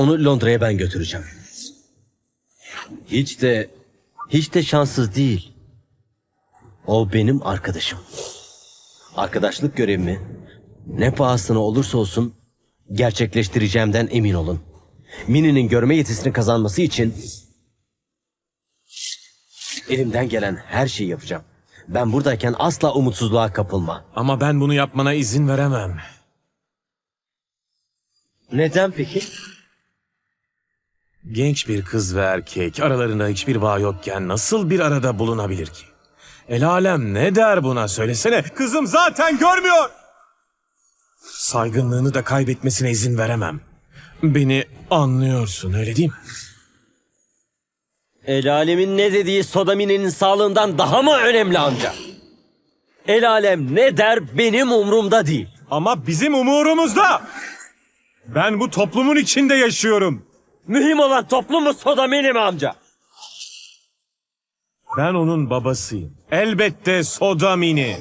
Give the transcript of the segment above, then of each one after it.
Onu Londra'ya ben götüreceğim. Hiç de hiç de şanssız değil. O benim arkadaşım. Arkadaşlık görevimi ne pahasına olursa olsun gerçekleştireceğimden emin olun. Mini'nin görme yetisini kazanması için elimden gelen her şeyi yapacağım. Ben buradayken asla umutsuzluğa kapılma. Ama ben bunu yapmana izin veremem. Neden peki? Genç bir kız ve erkek aralarında hiçbir bağ yokken nasıl bir arada bulunabilir ki? El alem ne der buna söylesene. Kızım zaten görmüyor. Saygınlığını da kaybetmesine izin veremem. Beni anlıyorsun öyle değil mi? El alemin ne dediği Sodamine'nin sağlığından daha mı önemli amca? El alem ne der benim umrumda değil. Ama bizim umurumuzda. Ben bu toplumun içinde yaşıyorum. Mühim olan toplum mu Sodamine mi amca? Ben onun babasıyım. Elbette Sodamini.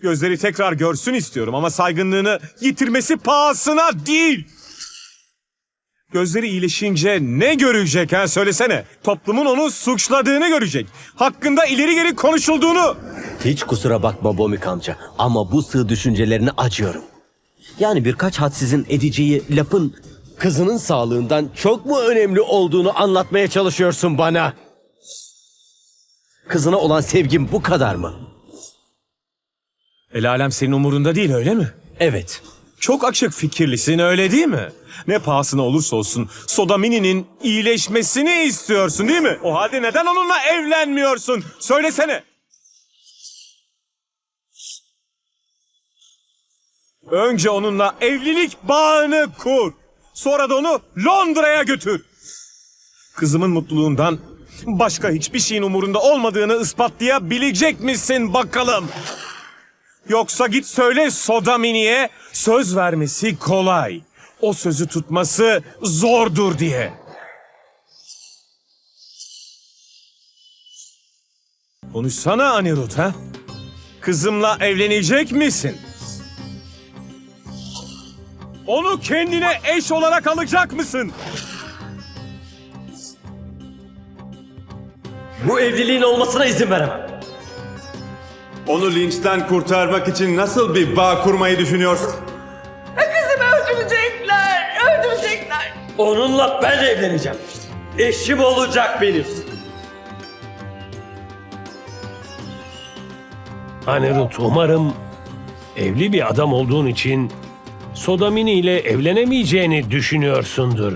Gözleri tekrar görsün istiyorum ama saygınlığını yitirmesi pahasına değil. Gözleri iyileşince ne görecek ha söylesene. Toplumun onu suçladığını görecek. Hakkında ileri geri konuşulduğunu. Hiç kusura bakma Bomik amca ama bu sığ düşüncelerini acıyorum. Yani birkaç hadsizin edeceği lafın kızının sağlığından çok mu önemli olduğunu anlatmaya çalışıyorsun bana? Kızına olan sevgim bu kadar mı? El alem senin umurunda değil öyle mi? Evet. Çok açık fikirlisin öyle değil mi? Ne pahasına olursa olsun Sodamini'nin iyileşmesini istiyorsun değil mi? O halde neden onunla evlenmiyorsun? Söylesene. Önce onunla evlilik bağını kur. Sonra da onu Londra'ya götür. Kızımın mutluluğundan başka hiçbir şeyin umurunda olmadığını ispatlayabilecek misin bakalım? Yoksa git söyle Sodamini'ye söz vermesi kolay. O sözü tutması zordur diye. Konuşsana Anirut ha? Kızımla evlenecek misin? Onu kendine eş olarak alacak mısın? Bu evliliğin olmasına izin veremem. Onu linçten kurtarmak için nasıl bir bağ kurmayı düşünüyorsun? Kızımı öldürecekler, öldürecekler. Onunla ben evleneceğim. Eşim olacak benim. Anirut umarım evli bir adam olduğun için Sodamini ile evlenemeyeceğini düşünüyorsundur.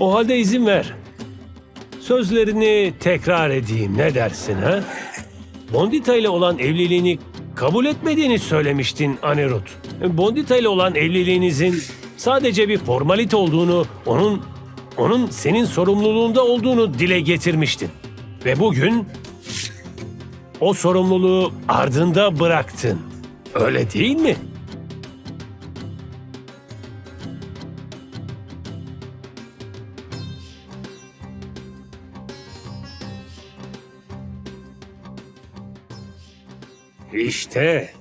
O halde izin ver. Sözlerini tekrar edeyim ne dersin ha? Bondita ile olan evliliğini kabul etmediğini söylemiştin Anirut. Bondita ile olan evliliğinizin sadece bir formalite olduğunu, onun onun senin sorumluluğunda olduğunu dile getirmiştin. Ve bugün o sorumluluğu ardında bıraktın. Öyle değil mi? İşte.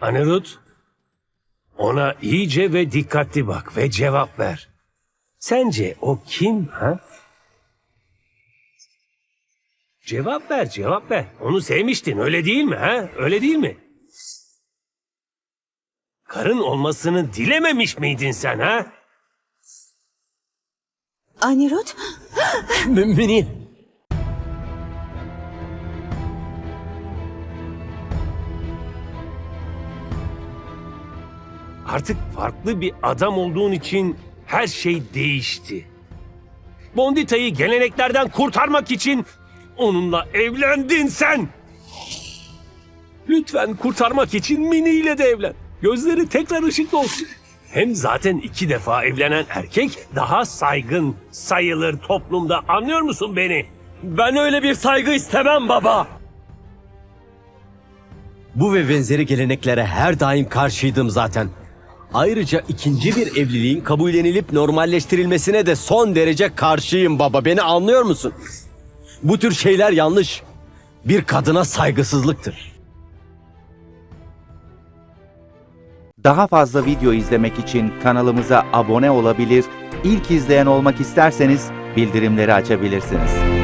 Anirut, ona iyice ve dikkatli bak ve cevap ver. Sence o kim ha? Cevap ver, cevap ver. Onu sevmiştin, öyle değil mi ha? Öyle değil mi? Karın olmasını dilememiş miydin sen ha? Anirut, Mini. Artık farklı bir adam olduğun için her şey değişti. Bondita'yı geleneklerden kurtarmak için onunla evlendin sen. Lütfen kurtarmak için Mini ile de evlen. Gözleri tekrar ışıklı olsun. Hem zaten iki defa evlenen erkek daha saygın sayılır toplumda. Anlıyor musun beni? Ben öyle bir saygı istemem baba. Bu ve benzeri geleneklere her daim karşıydım zaten. Ayrıca ikinci bir evliliğin kabullenilip normalleştirilmesine de son derece karşıyım baba. Beni anlıyor musun? Bu tür şeyler yanlış. Bir kadına saygısızlıktır. Daha fazla video izlemek için kanalımıza abone olabilir, ilk izleyen olmak isterseniz bildirimleri açabilirsiniz.